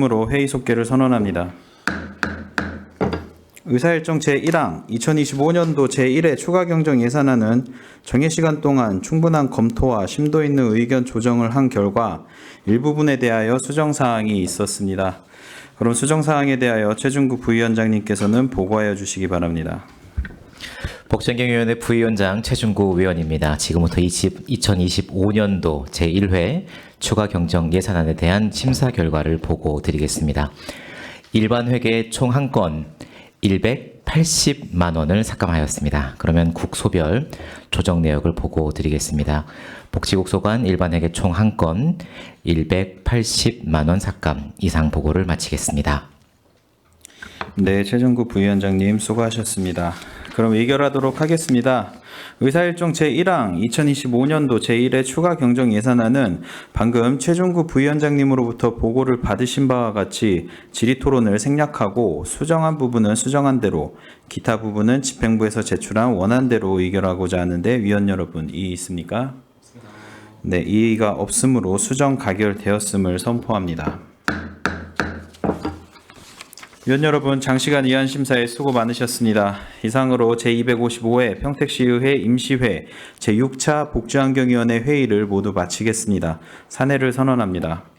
으로 회의 속개를 선언합니다. 의사일정 제1항 2025년도 제1회 추가 경정 예산안은 정해 시간 동안 충분한 검토와 심도 있는 의견 조정을 한 결과 일부분에 대하여 수정 사항이 있었습니다. 그럼 수정 사항에 대하여 최준구 부위원장님께서는 보고하여 주시기 바랍니다. 복전경위원회 부위원장 최준구 위원입니다. 지금부터 20, 2025년도 제1회 추가 경정 예산안에 대한 심사 결과를 보고 드리겠습니다. 일반 회계 총 한 건 180만 원을 삭감하였습니다. 그러면 국소별 조정 내역을 보고 드리겠습니다. 복지국 소관 일반 회계 총 한 건 180만 원 삭감 이상 보고를 마치겠습니다. 네, 최정구 부위원장님 수고하셨습니다. 그럼 의결하도록 하겠습니다. 의사일정 제1항 2025년도 제1회 추가 경정 예산안은 방금 최종구 부위원장님으로부터 보고를 받으신 바와 같이 질의 토론을 생략하고 수정한 부분은 수정한 대로 기타 부분은 집행부에서 제출한 원안대로 의결하고자 하는데 위원 여러분 이의 있습니까? 네, 이의가 없으므로 수정 가결되었음을 선포합니다. 위원 여러분, 장시간 이한 심사에 수고 많으셨습니다. 이상으로 제255회 평택시의회 임시회 제6차 복지환경위원회 회의를 모두 마치겠습니다. 사내를 선언합니다.